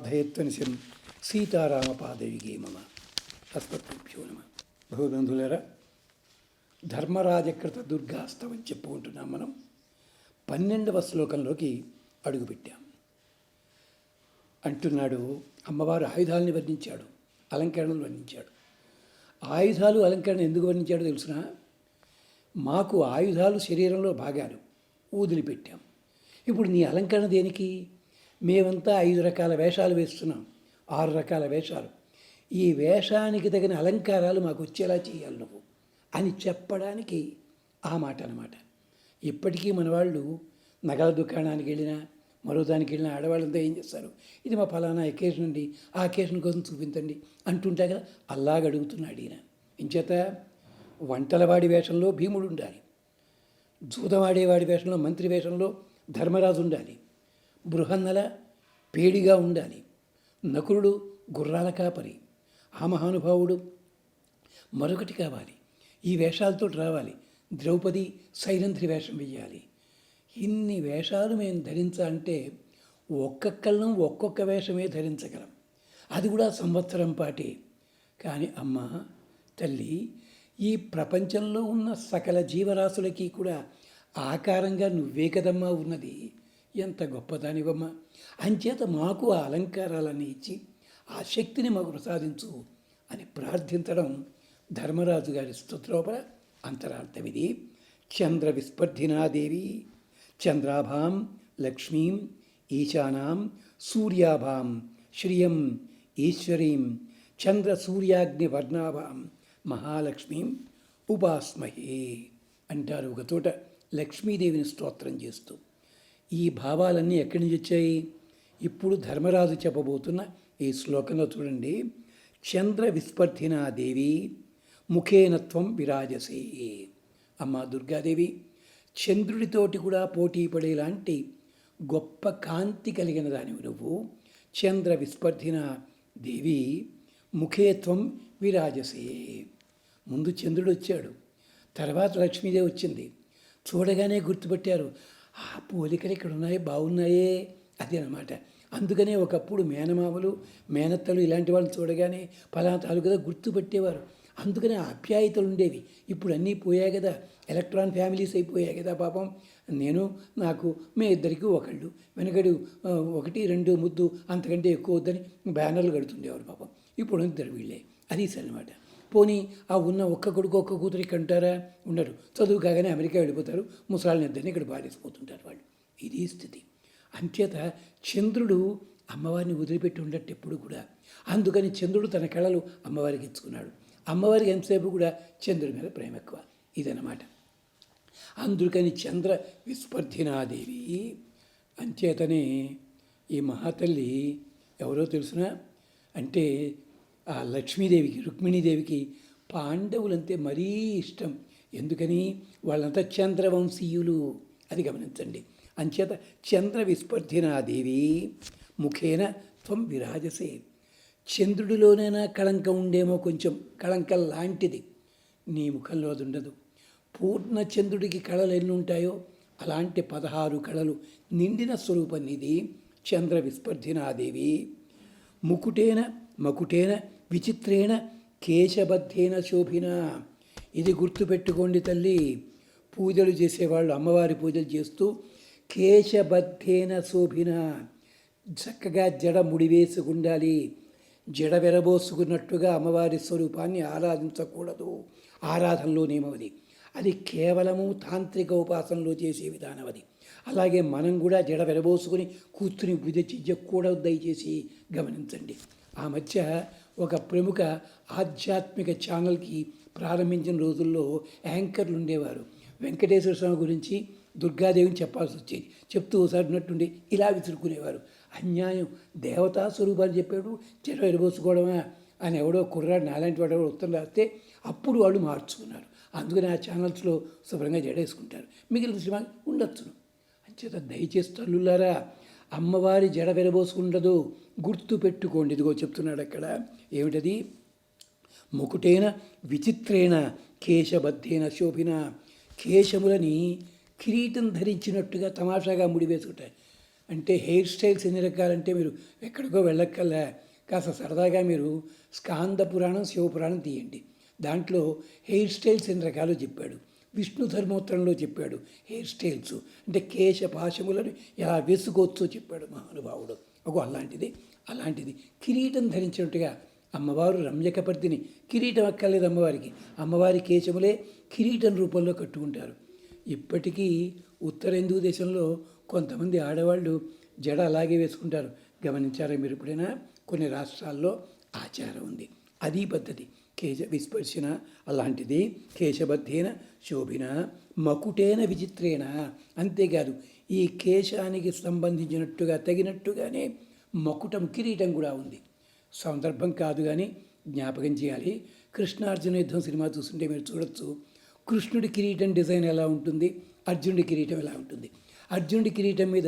వర్ధయత్వనిశం సీతారామపాదయుగే మమ అస్మత్భ్యో నమ భగవబంధులరా ధర్మరాజకృత దుర్గాస్తవం చెప్పుకుంటున్నాం మనం పన్నెండవ శ్లోకంలోకి అడుగుపెట్టాం అంటున్నాడు అమ్మవారు ఆయుధాలని వర్ణించాడు అలంకరణలు వర్ణించాడు। ఆయుధాలు అలంకరణ ఎందుకు వర్ణించాడో తెలుసునా? మాకు ఆయుధాలు శరీరంలో భాగాలు ఊదిలిపెట్టాం ఇప్పుడు నీ అలంకరణ దేనికి? మేమంతా ఐదు రకాల వేషాలు వేస్తున్నాం. ఆరు రకాల వేషాలు. ఈ వేషానికి తగిన అలంకారాలు మాకు వచ్చేలా చేయాలి నువ్వు అని చెప్పడానికి ఆ మాట అన్నమాట. ఇప్పటికీ మన వాళ్ళు నగల దుకాణానికి వెళ్ళినా మరో దానికి వెళ్ళిన ఆడవాళ్ళంతా ఏం చేస్తారు? ఇది మా ఫలానా ఎకేషన్ అండి ఆ ఎకేషన్ కోసం చూపించండి అంటుంటా కదా అల్లాగ అడుగుతున్నాడు ఈయన. ఇంచేత వంటలవాడి వేషంలో భీముడు ఉండాలి. జూదవాడేవాడి వేషంలో మంత్రి వేషంలో ధర్మరాజు ఉండాలి. బృహన్నల పేడిగా ఉండాలి. నకులుడు గుర్రాల కాపరి. ఆ మహానుభావుడు మరొకటి కావాలి. ఈ వేషాలతో రావాలి. ద్రౌపది సైరంధ్రి వేషం వెయ్యాలి. ఇన్ని వేషాలు మేము ధరించాలంటే ఒక్కొక్కళ్ళం ఒక్కొక్క వేషమే ధరించగలం. అది కూడా సంవత్సరం పాటే. కానీ అమ్మ తల్లి ఈ ప్రపంచంలో ఉన్న సకల జీవరాశులకి కూడా ఆకారంగా నువ్వే కదమ్మా ఉన్నది. ఎంత గొప్పదానివమ్మా? అంచేత మాకు ఆ అలంకారాలన్నీ ఇచ్చి ఆ శక్తిని మాకు ప్రసాదించు అని ప్రార్థించడం ధర్మరాజు గారి స్తోత్రోపర అంతరార్థం ఇది చంద్ర విస్పర్ధినాదేవి చంద్రాభాం లక్ష్మీం ఈశానాం సూర్యాభాం శ్రియం ఈశ్వరీం చంద్ర సూర్యాగ్ని వర్ణాభాం మహాలక్ష్మీం ఉపాస్మహే అంటారు ఒక చోట లక్ష్మీదేవిని స్తోత్రం చేస్తూ. ఈ భావాలన్నీ ఎక్కడి నుంచి వచ్చాయి? ఇప్పుడు ధర్మరాజు చెప్పబోతున్న ఈ శ్లోకంలో చూడండి. చంద్ర విస్పర్ధినాదేవి ముఖేనత్వం విరాజసే. అమ్మ దుర్గాదేవి చంద్రుడితోటి కూడా పోటీ పడేలాంటి గొప్ప కాంతి కలిగిన దానివి నువ్వు. చంద్ర విస్పర్ధిన దేవి ముఖేత్వం విరాజసే. ముందు చంద్రుడు వచ్చాడు. తర్వాత లక్ష్మీదేవి వచ్చింది. చూడగానే గుర్తుపెట్టారు. ఆ పోలికలు ఇక్కడ ఉన్నాయి బాగున్నాయే అది అనమాట అందుకనే ఒకప్పుడు మేనమామలు మేనత్తలు ఇలాంటి వాళ్ళని చూడగానే పలానా కదా గుర్తుపెట్టేవారు. అందుకనే ఆప్యాయతలు ఉండేవి. ఇప్పుడు అన్నీ పోయాయి కదా ఎలక్ట్రాన్ ఫ్యామిలీస్ అయిపోయాయి కదా పాపం. నేను నాకు మే ఇద్దరికి ఒకళ్ళు. వెనకడు ఒకటి రెండు ముద్దు అంతకంటే ఎక్కువ వద్దని బ్యానర్లు కడుతుండేవారు పాపం. ఇప్పుడు ఇద్దరు వీళ్ళే. అది అనమాట పోనీ ఆ ఉన్న ఒక్క కొడుకు ఒక్క కూతురు అంటారా ఉంటారా? ఉండరు. చదువు కాగానే అమెరికా వెళ్ళిపోతారు. ముసలాళ్ళని ఇద్దరిని ఇక్కడ పారేసిపోతుంటారు వాళ్ళు. ఇది స్థితి. అంచేత చంద్రుడు అమ్మవారిని వదిలిపెట్టి ఉండట్టు ఎప్పుడు కూడా. అందుకని చంద్రుడు తన కళలు అమ్మవారికి ఇచ్చుకున్నాడు. అమ్మవారికి ఎంతసేపు కూడా చంద్రుడి మీద ప్రేమ ఎక్కువ. ఇదన్నమాట. అందుకని చంద్ర విస్పర్ధినాదేవి అంచేతనే ఈ మహాతల్లి ఎవరో తెలుసిన? అంటే ఆ లక్ష్మీదేవికి రుక్మిణీదేవికి పాండవులంటే మరీ ఇష్టం. ఎందుకని? వాళ్ళంతా చంద్రవంశీయులు. అది గమనించండి. అంచేత చంద్ర విస్పర్ధినాదేవి ముఖేన త్వం విరాజసే. చంద్రుడిలోనైనా కళంకం ఉండేమో కొంచెం. కళంకం లాంటిది. నీ ముఖంలో అది ఉండదు. పూర్ణ చంద్రుడికి కళలు ఎన్ని ఉంటాయో అలాంటి పదహారు కళలు. నిండిన స్వరూపం ఇది చంద్ర విస్పర్ధినాదేవి ముకుటేన మకుటేన విచిత్రేణ కేశబద్ధేన శోభిన. ఇది గుర్తుపెట్టుకోండి తల్లి. పూజలు చేసేవాళ్ళు అమ్మవారి పూజలు చేస్తూ కేశబద్ధేన శోభిన. చక్కగా జడ ముడివేసుకుండాలి. జడ వెరబోసుకున్నట్టుగా అమ్మవారి స్వరూపాన్ని ఆరాధించకూడదు. ఆరాధనలో నియమవది. అది కేవలము తాంత్రిక ఉపాసనలో చేసే విధానం అది అలాగే మనం కూడా జడ వెరబోసుకుని కూర్చుని పూజ చెయ్యకూడదు దయచేసి గమనించండి. ఆ మధ్య ఒక ప్రముఖ ఆధ్యాత్మిక ఛానల్కి ప్రారంభించిన రోజుల్లో యాంకర్లు ఉండేవారు. వెంకటేశ్వర స్వామి గురించి దుర్గాదేవిని చెప్పాల్సి వచ్చేది. చెప్తూ ఒకసారి ఉన్నట్టుండి ఇలా విసురుకునేవారు. అన్యాయం దేవతా స్వరూపాలు చెప్పాడు జడ ఎరబోసుకోవడమా అని ఎవడో కుర్రాడు నాలాంటి వాడు ఎవడో ఉత్తరం రాస్తే అప్పుడు వాళ్ళు మార్చుకున్నారు. అందుకని ఆ ఛానల్స్లో శుభ్రంగా జడేసుకుంటారు. మిగిలిన సినిమా ఉండొచ్చును. చేత దయచేసి తల్లులారా అమ్మవారి జడ వెరబోసుకుండదు గుర్తు పెట్టుకోండి. ఇదిగో చెప్తున్నాడు అక్కడ. ఏమిటది? ముకుటేన విచిత్రేణ కేశబద్ధేన శోభిన. కేశములని కిరీటం ధరించినట్టుగా తమాషాగా ముడివేసుకుంటాయి అంటే హెయిర్ స్టైల్స్ ఎన్ని రకాలంటే మీరు ఎక్కడికో వెళ్ళక్కల్లా కాస్త సరదాగా మీరు స్కాంద పురాణం శివపురాణం తీయండి. దాంట్లో హెయిర్ స్టైల్స్ ఎన్ని రకాలు చెప్పాడు. విష్ణు ధర్మోత్తరంలో చెప్పాడు హెయిర్ స్టైల్స్ అంటే కేశ పాశములను ఎలా వేసుకోవచ్చో చెప్పాడు మహానుభావుడు. ఒక అలాంటిది అలాంటిది. కిరీటం ధరించినట్టుగా అమ్మవారు రమ్యకపర్తిని కిరీటం అక్కర్లేదు అమ్మవారికి. అమ్మవారి కేశములే కిరీటం రూపంలో కట్టుకుంటారు. ఇప్పటికీ ఉత్తర హిందూ దేశంలో కొంతమంది ఆడవాళ్ళు జడ అలాగే వేసుకుంటారు. గమనించారా మీరు ఎప్పుడైనా? కొన్ని రాష్ట్రాల్లో ఆచారం ఉంది. అది పద్ధతి. కేశ విస్పర్శన అలాంటిది కేశబద్ధేన శోభిన మకుటేన విచిత్రేణ. అంతేకాదు ఈ కేశానికి సంబంధించినట్టుగా తగినట్టుగానే మకుటం కిరీటం కూడా ఉంది. సందర్భం కాదు కానీ జ్ఞాపకం చేయాలి. కృష్ణార్జున యుద్ధం సినిమా చూస్తుంటే మీరు చూడొచ్చు. కృష్ణుడి కిరీటం డిజైన్ ఎలా ఉంటుంది? అర్జునుడి కిరీటం ఎలా ఉంటుంది? అర్జునుడి కిరీటం మీద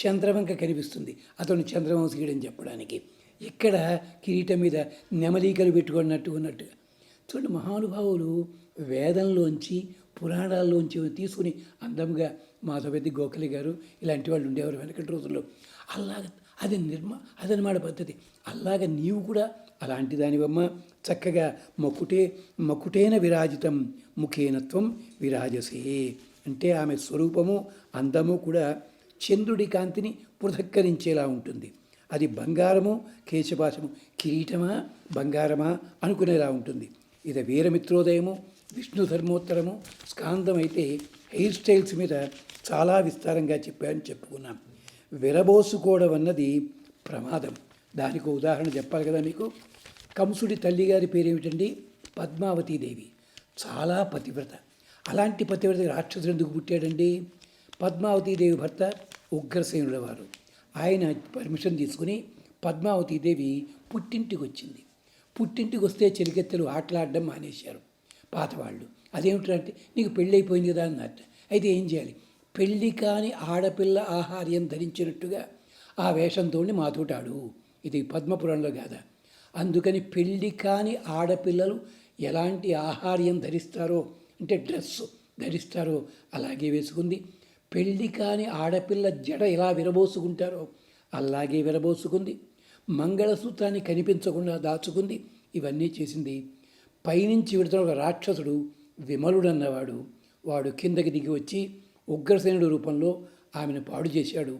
చంద్రవంక కనిపిస్తుంది. అతను చంద్రవంశీయుడని చెప్పడానికి. ఇక్కడ కిరీటం మీద నెమలీకలు పెట్టుకున్నట్టు ఉన్నట్టు. చూడండి మహానుభావులు వేదంలోంచి పురాణాల్లోంచి తీసుకుని అందంగా మాధవెద్ది గోఖలి గారు ఇలాంటి వాళ్ళు ఉండేవారు వెనకటి రోజుల్లో. అలాగ అది నిర్మ అదనమాట పద్ధతి. అలాగ నీవు కూడా అలాంటి దానివమ్మ. చక్కగా మకుటే మకుటేన విరాజితం ముఖేనత్వం విరాజసే అంటే ఆమె స్వరూపము అందము కూడా చంద్రుడి కాంతిని పృథక్కరించేలా ఉంటుంది. అది బంగారము కేశపాశము కిరీటమా బంగారమా అనుకునేలా ఉంటుంది. ఇది వీరమిత్రోదయము విష్ణు ధర్మోత్తరము స్కాందం అయితే హెయిర్ స్టైల్స్ మీద చాలా విస్తారంగా చెప్పాను చెప్పుకున్నాం. విరబోసుకోవడం అన్నది ప్రమాదం. దానికి ఉదాహరణ చెప్పాలి కదా మీకు? కంసుడి తల్లిగారి పేరేమిటండి? పద్మావతీదేవి చాలా పతివ్రత. అలాంటి పతివ్రత రాక్షసుడు ఎందుకు పుట్టాడండి? పద్మావతీదేవి భర్త ఉగ్రసేనుల వారు ఆయన పర్మిషన్ తీసుకుని పద్మావతీదేవి పుట్టింటికి వచ్చింది పుట్టింటికి వస్తే చెలికెత్తలు ఆటలాడడం మానేశారు. పాతవాళ్ళు అదేమిటంటే నీకు పెళ్ళి అయిపోయింది కదా అన్నట్టు అయితే ఏం చేయాలి? పెళ్ళి కాని ఆడపిల్ల ఆహార్యం ధరించినట్టుగా ఆ వేషంతో మాతోటాడు. ఇది పద్మపురంలో కాదా అందుకని పెళ్ళి కాని ఆడపిల్లలు ఎలాంటి ఆహార్యం ధరిస్తారో అంటే డ్రెస్ ధరిస్తారో అలాగే వేసుకుంది. పెళ్ళి కాని ఆడపిల్ల జడ ఎలా విరబోసుకుంటారో అలాగే విరబోసుకుంది. మంగళసూత్రాన్ని కనిపించకుండా దాచుకుంది. ఇవన్నీ చేసింది. పైనుంచి విడుతున్న ఒక రాక్షసుడు విమలుడన్నవాడు. వాడు కిందకి దిగి వచ్చి ఉగ్రసేనుడు రూపంలో ఆమెను పాడు చేశాడు.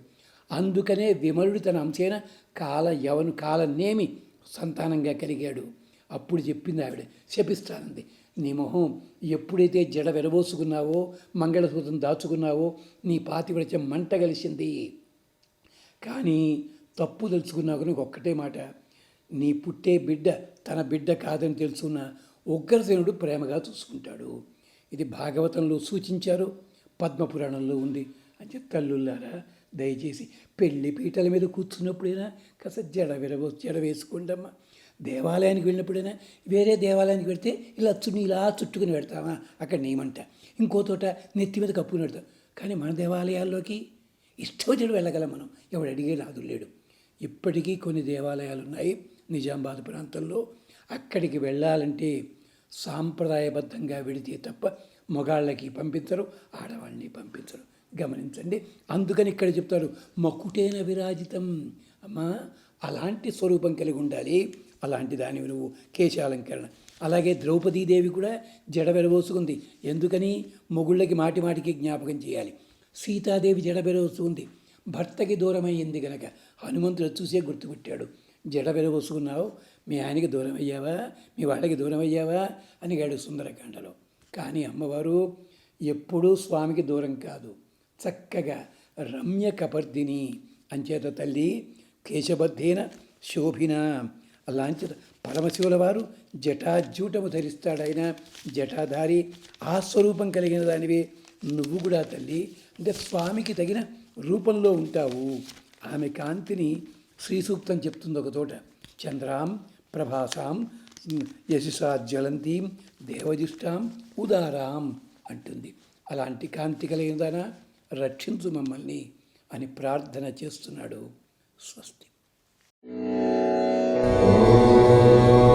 అందుకనే విమలుడు తన అంశైన కాల యవను కాలనేమి సంతానంగా కలిగాడు. అప్పుడు చెప్పింది ఆవిడ శపిస్తానంది. నీ మొహం ఎప్పుడైతే జడ విరబోసుకున్నావో మంగళసూత్రం దాచుకున్నావో నీ పాతివృత్యం మంట కలిసింది. కానీ తప్పు తెలుసుకున్నావు కనుక ఒక్కటే మాట. నీ పుట్టే బిడ్డ తన బిడ్డ కాదని తెలుసుకున్న ఉగ్రసేనుడు ప్రేమగా చూసుకుంటాడు. ఇది భాగవతంలో సూచించారు. పద్మపురాణంలో ఉంది. అని తల్లుల్లారా దయచేసి పెళ్ళి పీటల మీద కూర్చున్నప్పుడైనా కాస్త జడ విరవ జడ వేసుకోండమ్మా. దేవాలయానికి వెళ్ళినప్పుడైనా వేరే దేవాలయానికి వెడితే ఇలా చున్ని ఇలా చుట్టుకుని పెడతామా అక్కడ నేమంట ఇంకో తోట నెత్తి మీద కప్పుకుని పెడతాం. కానీ మన దేవాలయాల్లోకి ఇష్టం వెళ్ళగలం మనం. ఎవడు అడిగే నాదు లేడు. ఇప్పటికీ కొన్ని దేవాలయాలు ఉన్నాయి నిజామాబాద్ ప్రాంతంలో. అక్కడికి వెళ్ళాలంటే సాంప్రదాయబద్ధంగా వెడితే తప్ప మగాళ్ళకి పంపించరు ఆడవాళ్ళని పంపించరు. గమనించండి. అందుకని ఇక్కడ చెప్తారు మకుటేన విరాజితం. అమ్మా అలాంటి స్వరూపం కలిగి ఉండాలి. అలాంటి దానివి నువ్వు కేశాలంకరణ. అలాగే ద్రౌపదీదేవి కూడా జడ బెరవోసుకుంది ఎందుకని? మొగుళ్ళకి మాటి మాటికి జ్ఞాపకం చేయాలి. సీతాదేవి జడ వెరబోసుకుంది భర్తకి దూరమయ్యింది గనక హనుమంతుడు చూసే గుర్తుపెట్టాడు. జడ బెరబోసుకున్నావు మీ ఆయనకి దూరం అయ్యావా మీ వాళ్ళకి దూరం అయ్యావా అని గాడు సుందరకాండలో. కానీ అమ్మవారు ఎప్పుడూ స్వామికి దూరం కాదు. చక్కగా రమ్య కపర్దిని అంచేత తల్లి కేశబద్ధేన శోభిన అలాంటి పరమశివుల వారు జటాజూటము ధరిస్తాడైన జటాధారి ఆ స్వరూపం కలిగిన దానివి. నువ్వు కూడా తల్లి అంటే స్వామికి తగిన రూపంలో ఉంటావు. ఆమె కాంతిని శ్రీ సూక్తం చెప్తుంది ఒక తోట చంద్రాం ప్రభాసాం యశసా జ్వలంతీం దేవజిష్టాం ఉదారాం అంటుంది. అలాంటి కాంతి కలిగిన దానా రక్షించు మమ్మల్ని అని ప్రార్థన చేస్తున్నాడు స్వస్తి. Thank you.